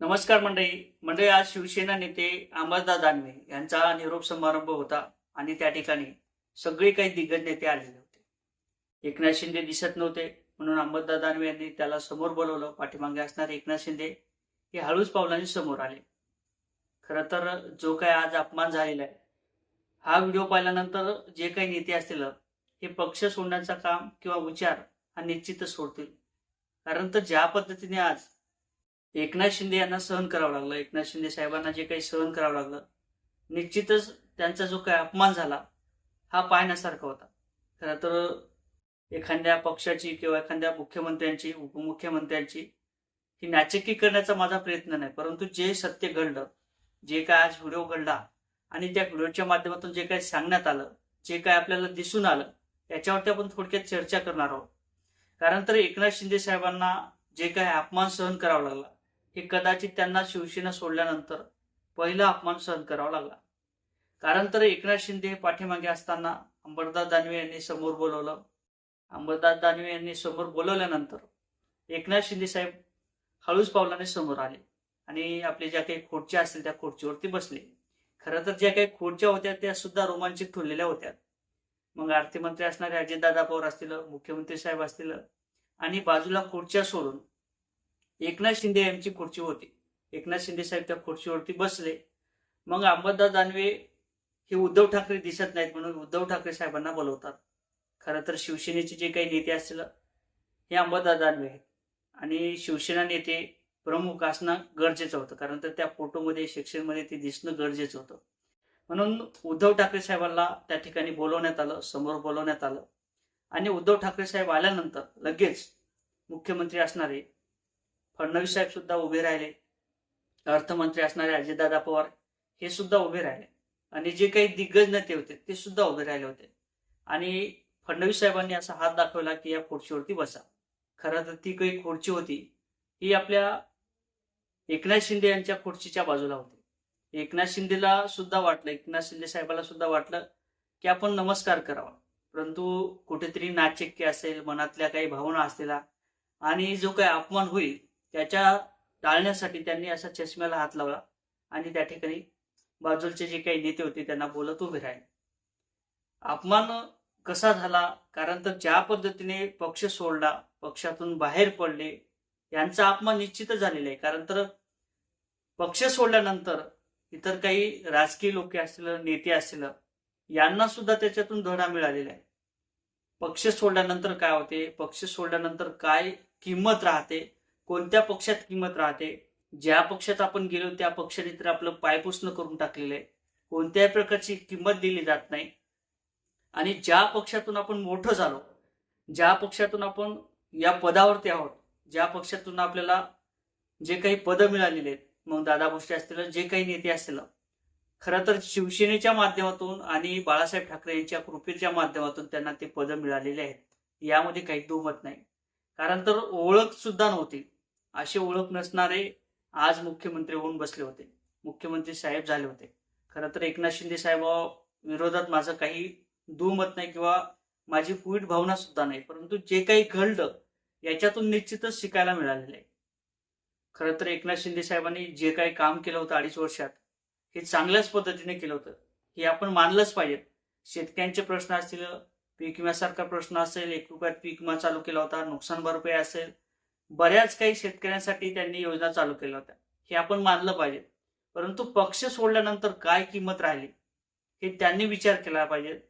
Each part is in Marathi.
नमस्कार मंडळी. मंडळी आज शिवसेना नेते अमरदास दानवे यांचा निरोप समारंभ होता आणि त्या ठिकाणी सगळे काही दिग्गज नेते आलेले होते. एकनाथ शिंदे दिसत नव्हते म्हणून अमरदास दानवे यांनी त्याला समोर बोलवलं. पाठीमागे असणारे एकनाथ शिंदे हे हळूच पावलांनी समोर आले. खरं तर जो काय आज अपमान झालेला आहे हा व्हिडिओ पाहिल्यानंतर जे काही नेते असतील हे पक्ष सोडण्याचं काम किंवा विचार हा निश्चितच सोडतील. कारण तर ज्या पद्धतीने आज एकनाथ शिंदे यांना सहन करावं लागलं. एकनाथ शिंदे साहेबांना जे काही सहन करावं लागलं निश्चितच त्यांचा जो काही अपमान झाला हा पाहण्यासारखा होता. खरं तर एखाद्या पक्षाची किंवा एखाद्या मुख्यमंत्र्यांची उपमुख्यमंत्र्यांची ही नाचकी करण्याचा माझा प्रयत्न नाही. परंतु जे सत्य घडलं जे काय आज व्हिडिओ घडला आणि त्या व्हिडिओच्या माध्यमातून जे काही सांगण्यात आलं जे काय आपल्याला दिसून आलं याच्यावरती आपण थोडक्यात चर्चा करणार आहोत. कारण तर एकनाथ शिंदे साहेबांना जे काही अपमान सहन करावा लागला हे कदाचित त्यांना शिवसेना सोडल्यानंतर पहिला अपमान सहन करावा लागला. कारण तर एकनाथ शिंदे हे पाठीमागे असताना अंबरदास दानवे यांनी समोर बोलवलं. अंबरदास दानवे यांनी समोर बोलवल्यानंतर एकनाथ शिंदे साहेब हळूच पावलाने समोर आले आणि आपले ज्या काही खुर्च्या असतील त्या खुर्चीवरती बसले. खरं तर ज्या काही खुर्च्या होत्या त्या सुद्धा रोमांचित ठेवलेल्या होत्या. मग अर्थमंत्री असणारे अजितदादा पवार असतील मुख्यमंत्री साहेब असतील आणि बाजूला खुर्च्या सोडून एकनाथ शिंदे यांची खुर्ची होती. एकनाथ शिंदे साहेब त्या खुर्चीवरती बसले. मग अंबादास दानवे हे उद्धव ठाकरे दिसत नाहीत म्हणून उद्धव ठाकरे साहेबांना बोलवतात. खरं तर शिवसेनेचे जे काही नेते असतील हे अंबादास दानवे आहेत. आणि शिवसेना नेते प्रमुख असणं गरजेचं होतं. कारण तर त्या फोटोमध्ये शिक्षणमध्ये ते दिसणं गरजेचं होतं. म्हणून उद्धव ठाकरे साहेबांना त्या ठिकाणी बोलवण्यात आलं समोर बोलवण्यात आलं. आणि उद्धव ठाकरे साहेब आल्यानंतर लगेच मुख्यमंत्री असणारे फडणवीस साहेब सुद्धा उभे राहिले. अर्थमंत्री असणारे अजितदादा पवार हे सुद्धा उभे राहिले. आणि जे काही दिग्गज नेते होते ते सुद्धा उभे राहिले होते. आणि फडणवीस साहेबांनी असा हात दाखवला की या खुर्चीवरती बसा. खरं तर ती काही खुर्ची होती ही आपल्या एकनाथ शिंदे यांच्या खुर्चीच्या बाजूला होती. एकनाथ शिंदेला सुद्धा वाटलं एकनाथ शिंदे साहेबाला सुद्धा वाटलं की आपण नमस्कार करावा. परंतु कुठेतरी नाचक्य असेल मनातल्या काही भावना असलेला आणि जो काही अपमान होईल त्याच्या टाळण्यासाठी त्यांनी असा चष्म्याला हात लावला आणि त्या ठिकाणी बाजूचे जे काही नेते होते त्यांना बोलत उभे राहिले. अपमान कसा झाला? कारण तर ज्या पद्धतीने पक्ष सोडला पक्षातून बाहेर पडले यांचा अपमान निश्चितच झालेला आहे. कारण तर पक्ष सोडल्यानंतर इतर काही राजकीय लोक असतील नेते असतील यांना सुद्धा त्याच्यातून धडा मिळालेला आहे. पक्ष सोडल्यानंतर काय होते? पक्ष सोडल्यानंतर काय किंमत राहते? कोणत्या पक्षात किंमत राहते? ज्या पक्षात आपण गेलो त्या पक्षाने तर आपलं पायपुसणं करून टाकलेलं आहे. कोणत्याही प्रकारची किंमत दिली जात नाही. आणि ज्या पक्षातून आपण मोठं झालो ज्या पक्षातून आपण या पदावरती आहोत ज्या पक्षातून आपल्याला जे काही पदं मिळालेली आहेत मग दादा भोसले असतील जे काही नेते असतील खरं तर शिवसेनेच्या माध्यमातून आणि बाळासाहेब ठाकरे यांच्या कृपेच्या माध्यमातून त्यांना ते पदं मिळालेले आहेत. यामध्ये काही दुमत नाही. कारण तर ओळख सुद्धा नव्हती. अशी ओळख नसणारे आज मुख्यमंत्री होऊन बसले होते. मुख्यमंत्री साहेब झाले होते. खरं तर एकनाथ शिंदे साहेब विरोधात माझं काही दुमत नाही किंवा माझी वाईट भावना सुद्धा नाही. परंतु जे काही घडलं याच्यातून निश्चितच शिकायला मिळालेलं आहे. खरं तर एकनाथ शिंदे साहेबांनी जे काही काम केलं होतं अडीच वर्षात हे चांगल्याच पद्धतीने केलं होतं. हे आपण मानलंच पाहिजे. शेतकऱ्यांचे प्रश्न असतील पीक विम्यासारखा प्रश्न असेल एक रुपयात पीक विमा चालू केला होता नुकसान भरपाई असेल बऱ्याच काही शेतकऱ्यांसाठी त्यांनी योजना चालू केल्या होत्या. हे आपण मानलं पाहिजे. परंतु पक्ष सोडल्यानंतर काय किंमत राहिली? हे त्यांनी विचार केला पाहिजे.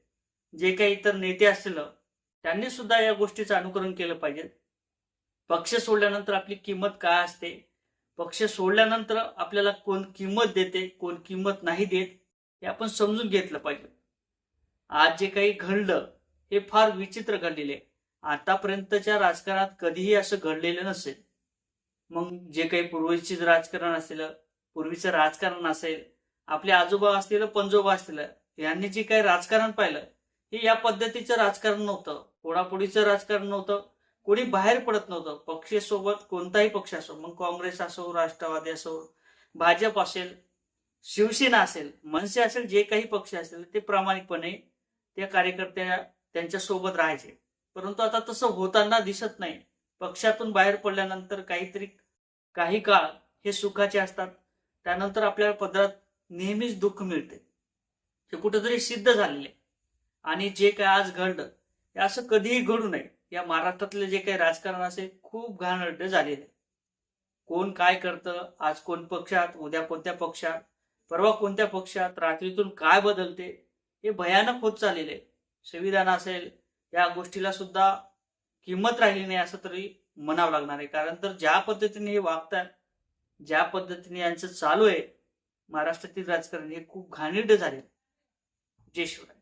जे काही इतर नेते असतील त्यांनी सुद्धा या गोष्टीचं अनुकरण केलं पाहिजे. पक्ष सोडल्यानंतर आपली किंमत काय असते? पक्ष सोडल्यानंतर आपल्याला कोण किंमत देते कोण किंमत नाही देत हे आपण समजून घेतलं पाहिजे. आज जे काही घडलं हे फार विचित्र घडलेले आहे. आतापर्यंतच्या राजकारणात कधीही असं घडलेलं नसेल. मग जे काही पूर्वीचे राजकारण असेल पूर्वीचं राजकारण असेल आपले आजोबा असतील पंजोबा असतील यांनी जे काही राजकारण पाहिलं हे या पद्धतीचं राजकारण नव्हतं. पोडापोडीचं राजकारण नव्हतं. कोणी बाहेर पडत नव्हतं. पक्षासोबत कोणताही पक्ष असो मग काँग्रेस असो राष्ट्रवादी असो भाजप असेल शिवसेना असेल मनसे असेल जे काही पक्ष असतील ते प्रामाणिकपणे त्या कार्यकर्त्या त्यांच्यासोबत राहायचे. परंतु आता तसं होताना दिसत नाही. पक्षातून बाहेर पडल्यानंतर काहीतरी काही काळ हे सुखाचे असतात. त्यानंतर आपल्या पदरात नेहमीच दुःख मिळते. हे कुठेतरी सिद्ध झालेले. आणि जे काय आज घडलं हे असं कधीही घडू नये. या महाराष्ट्रातले जे काही राजकारण असे खूप घाणरडे झालेले. कोण काय करतं आज कोण पक्षात उद्या कोणत्या पक्षात परवा कोणत्या पक्षात रात्रीतून काय बदलते हे भयानक होत चाललेले. संविधान असेल या गोष्टीला सुद्धा किंमत राहिली नाही असं तरी म्हणावं लागणार आहे. कारण तर ज्या पद्धतीने हे वागतात ज्या पद्धतीने यांचं चालू आहे महाराष्ट्रातील राजकारण हे खूप घाणेरडे झाले जय शिवराय.